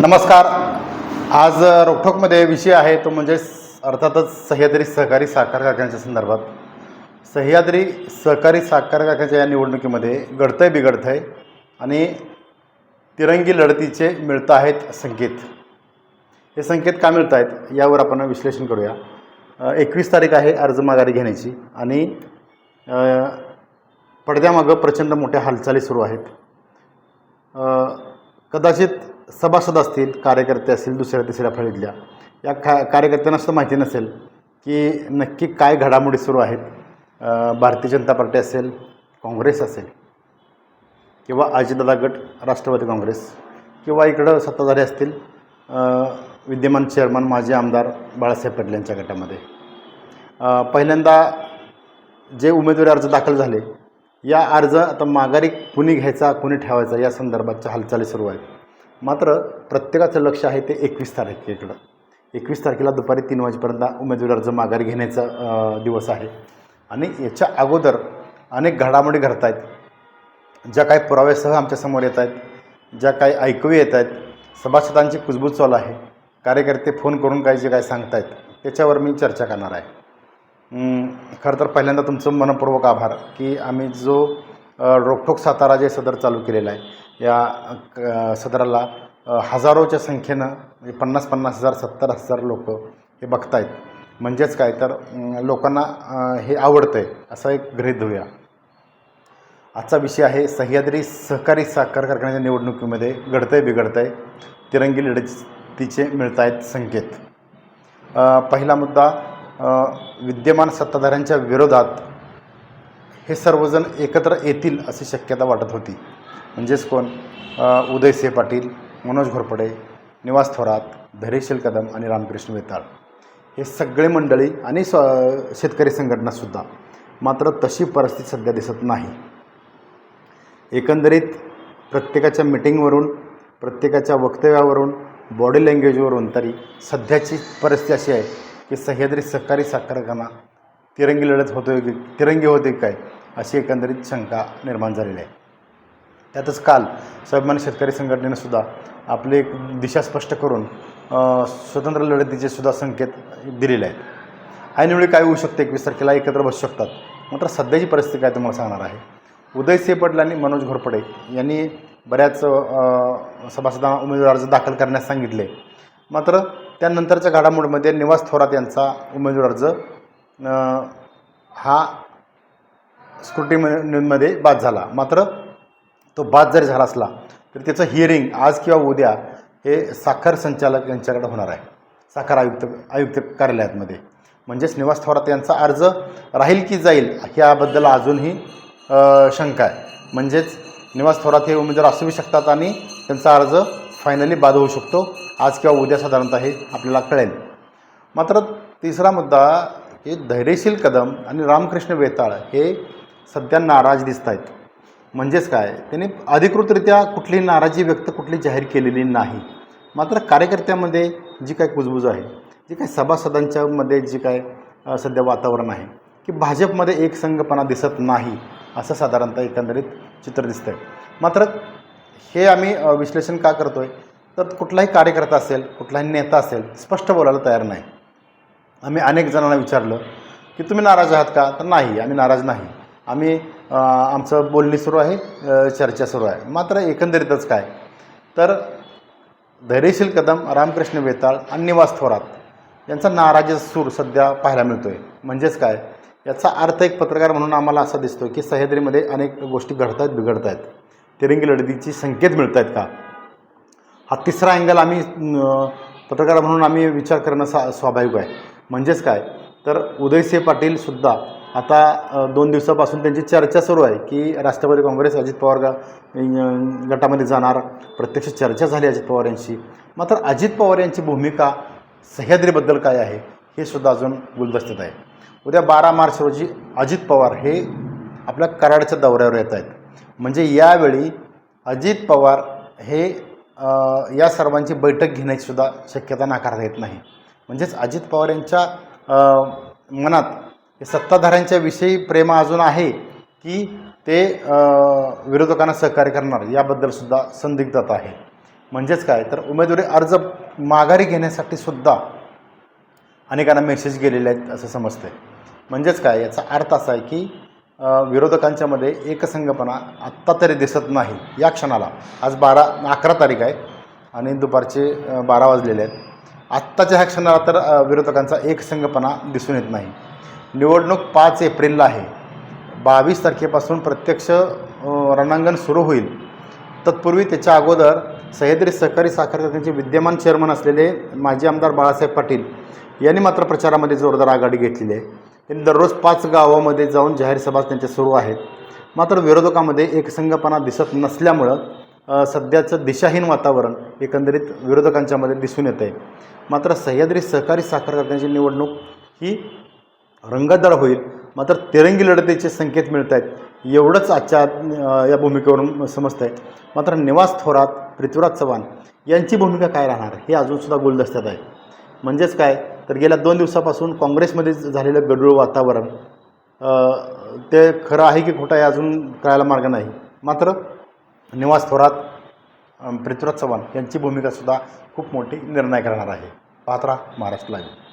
नमस्कार. आज अ, रोखोकमध्ये विषय आहे तो म्हणजे अर्थातच सह्याद्री सहकारी साखर कारखान्याच्या संदर्भात. सह्याद्री सहकारी साखर कारखान्याच्या या निवडणुकीमध्ये घडतंय बिघडतंय आणि तिरंगी लढतीचे मिळत आहेत संकेत. हे संकेत का मिळत आहेत यावर आपण विश्लेषण करूया. एकवीस तारीख आहे अर्ज माघारी घेण्याची आणि पडद्यामागं प्रचंड मोठ्या हालचाली सुरू आहेत. कदाचित सभासद असतील कार्यकर्ते असतील दुसऱ्या तिसऱ्या फळीतल्या या का कार्यकर्त्यांना सुद्धा माहिती नसेल की नक्की काय घडामोडी सुरू आहेत. भारतीय जनता पार्टी असेल काँग्रेस असेल किंवा अजितदादा गट राष्ट्रवादी काँग्रेस किंवा इकडं सत्ताधारी असतील विद्यमान चेअरमन माजी आमदार बाळासाहेब पाटील यांच्या गटामध्ये. पहिल्यांदा जे उमेदवारी अर्ज दाखल झाले या अर्ज आता माघारी कुणी घ्यायचा कुणी ठेवायचा या संदर्भाच्या हालचाली सुरू आहेत. मात्र प्रत्येकाचं लक्ष आहे ते एकवीस तारखेकडं. एकवीस तारखेला दुपारी तीन वाजेपर्यंत उमेदवारी अर्ज माघारी घेण्याचा दिवस आहे. आणि याच्या अगोदर अनेक घडामोडी घडत आहेत ज्या काही पुराव्यासह आमच्यासमोर येत आहेत ज्या काही ऐकू येत आहेत सभासदांची कुजबूज चालू आहे. कार्यकर्ते फोन करून काय जे काय सांगतायत त्याच्यावर मी चर्चा करणार आहे. खरं तर पहिल्यांदा तुमचं मनपूर्वक आभार की आम्ही जो रोखोक सातारा जे सदर चालू केलेला आहे या क सदराला हजारोच्या संख्येनं म्हणजे पन्नास पन्नास हजार सत्तर हजार लोक हे बघतायत. म्हणजेच काय तर लोकांना हे आवडतं आहे असा एक गृहीत धरूया. आजचा विषय आहे सह्याद्री सहकारी साखर कारखान्याच्या निवडणुकीमध्ये घडतंय बिघडतंय. तिरंगी लढतीचे मिळत आहेत संकेत पहिला मुद्दा विद्यमान सत्ताधाऱ्यांच्या विरोधात हे सर्वजण एकत्र येतील अशी शक्यता वाटत होती. म्हणजेच कोण? उदय उदयसिंह पाटील मनोज घोरपडे निवास थोरात धैर्यशील कदम आणि रामकृष्ण वेताळ. हे सगळे मंडळी आणि स्व शेतकरी संघटनासुद्धा मात्र तशी परिस्थिती सध्या दिसत नाही. एकंदरीत प्रत्येकाच्या मिटिंगवरून प्रत्येकाच्या वक्तव्यावरून बॉडी लँग्वेजवरून तरी सध्याची परिस्थिती अशी आहे की सह्याद्री सहकारी साखर कारखाना तिरंगी लढत होतोय की तिरंगी होते काय अशी एकंदरीत शंका निर्माण झालेली आहे. त्यातच काल स्वाभिमानी शेतकरी संघटनेनं सुद्धा आपली एक दिशा स्पष्ट करून स्वतंत्र लढतीचे सुद्धा संकेत दिलेले आहेत. ऐनवेळी काय होऊ शकते? एकवीस तारखेला एकत्र बसू शकतात. मात्र सध्याची परिस्थिती काय तुम्हाला सांगणार आहे? उदय पाटील आणि मनोज घोरपडे यांनी बऱ्याच सभासदांना उमेदवार अर्ज दाखल करण्यास सांगितले. मात्र त्यानंतरच्या घडामोडीमध्ये निवास थोरात यांचा उमेदवार अर्ज हा स्क्रुटीमध्ये बाद झाला. मात्र तो बाद जरी झाला असला तर त्याचं हिअरिंग आज किंवा उद्या हे साखर संचालक यांच्याकडे होणार आहे. साखर आयुक्त आयुक्त कार्यालयामध्ये म्हणजेच निवास थोरात यांचा अर्ज राहील की जाईल ह्याबद्दल अजूनही शंका आहे. म्हणजेच निवास थोरात हे उमेदवार असू शकतात आणि त्यांचा अर्ज फायनली बाद होऊ शकतो. आज किंवा उद्या साधारणतः हे आपल्याला कळेल. मात्र तिसरा मुद्दा की धैर्यशील कदम आणि रामकृष्ण वेताळ हे सध्या नाराज दिसत आहेत म्हणजेच काय? त्यांनी अधिकृतरित्या कुठली नाराजी व्यक्त कुठली जाहीर केलेली नाही. मात्र कार्यकर्त्यामध्ये जी काय कुजबूज आहे जी काय सभासदांच्यामध्ये जी काय सध्या वातावरण आहे की भाजपमध्ये एक संघपणा दिसत नाही असं साधारणतः एकंदरीत चित्र दिसतंय. मात्र हे आम्ही विश्लेषण का करतो आहे तर कुठलाही कार्यकर्ता असेल कुठलाही नेता असेल स्पष्ट बोलायला तयार नाही. आम्ही अनेक जणांना विचारलं की तुम्ही नाराज आहात का? तर नाही आम्ही नाराज नाही. आम्ही आमचं बोलणी सुरू आहे चर्चा सुरू आहे. मात्र एकंदरीतच काय? तर धैर्यशील कदम रामकृष्ण वेताळ आणि निवास थोरात यांचा नाराजी सूर सध्या पाहायला मिळतो आहे म्हणजेच काय? याचा अर्थ एक पत्रकार म्हणून आम्हाला असा दिसतो की सह्याद्रीमध्ये अनेक गोष्टी घडत आहेत बिघडत आहेत तिरंगी लढतीची संकेत मिळत आहेत का? हा तिसरा अँगल आम्ही पत्रकार म्हणून आम्ही विचार करणं सा स्वाभाविक आहे. म्हणजेच काय? तर उदयसिंह पाटीलसुद्धा आता दोन दिवसापासून त्यांची चर्चा सुरू आहे की राष्ट्रवादी काँग्रेस अजित पवार गटामध्ये जाणार. प्रत्यक्ष चर्चा झाली अजित पवार यांची. मात्र अजित पवार यांची भूमिका सह्याद्रीबद्दल काय आहे हे सुद्धा अजून गुलदस्त्यात आहे. उद्या बारा मार्च रोजी अजित पवार हे आपल्या कराडच्या दौऱ्यावर येत आहेत. म्हणजे यावेळी अजित पवार हे या सर्वांची बैठक घेण्याची सुद्धा शक्यता नाकारता येत नाही. म्हणजेच अजित पवार यांच्या मनात सत्ताधाऱ्यांच्या विषयी प्रेम अजून आहे की ते विरोधकांना सहकार्य करणार याबद्दल सुद्धा संदिग्धता आहे. म्हणजेच काय? तर उमेदवारी अर्ज माघारी घेण्यासाठी सुद्धा अनेकांना मेसेज गेलेले आहेत असं समजते म्हणजेच काय? याचा अर्थ असा आहे की विरोधकांच्यामध्ये एकसंघपणा आत्ता तरी दिसत नाही. या क्षणाला. आज बारा अकरा तारीख आहे आणि दुपारचे बारा वाजलेले आहेत. आत्ताच्या ह्या क्षणाला तर विरोधकांचा एकसंघपणा दिसून येत नाही. निवडणूक पाच एप्रिलला आहे. बावीस तारखेपासून प्रत्यक्ष रणांगण सुरू होईल. तत्पूर्वी त्याच्या अगोदर सह्याद्री सहकारी साखर कारखान्याचे विद्यमान चेअरमन असलेले माजी आमदार बाळासाहेब पाटील यांनी मात्र प्रचारामध्ये जोरदार आघाडी घेतलेली आहे. त्यांनी दररोज पाच गावामध्ये जाऊन जाहीर सभा त्यांच्या सुरू आहेत. मात्र विरोधकामध्ये एकसंघपणा दिसत नसल्यामुळं सध्याचं दिशाहीन वातावरण एकंदरीत विरोधकांच्यामध्ये दिसून येतं आहे मात्र सह्याद्री सहकारी साखर कारखान्याची निवडणूक ही रंगतदार होईल. मात्र तिरंगी लढतीचे संकेत मिळत आहेत एवढंच आजच्या या भूमिकेवरून समजतं आहे मात्र निवास थोरात पृथ्वीराज चव्हाण यांची भूमिका काय राहणार? हे अजूनसुद्धा गुलदस्त्यात आहे. म्हणजेच काय? तर गेल्या दोन दिवसापासून काँग्रेसमध्ये झालेलं गडूळ वातावरण ते खरं आहे की खोटं आहे अजून कळायला मार्ग नाही. मात्र निवास थोरात पृथ्वीराज चव्हाण यांची भूमिकासुद्धा खूप मोठी निर्णय करणार आहे. पात्रा महाराष्ट्र लाईव्ह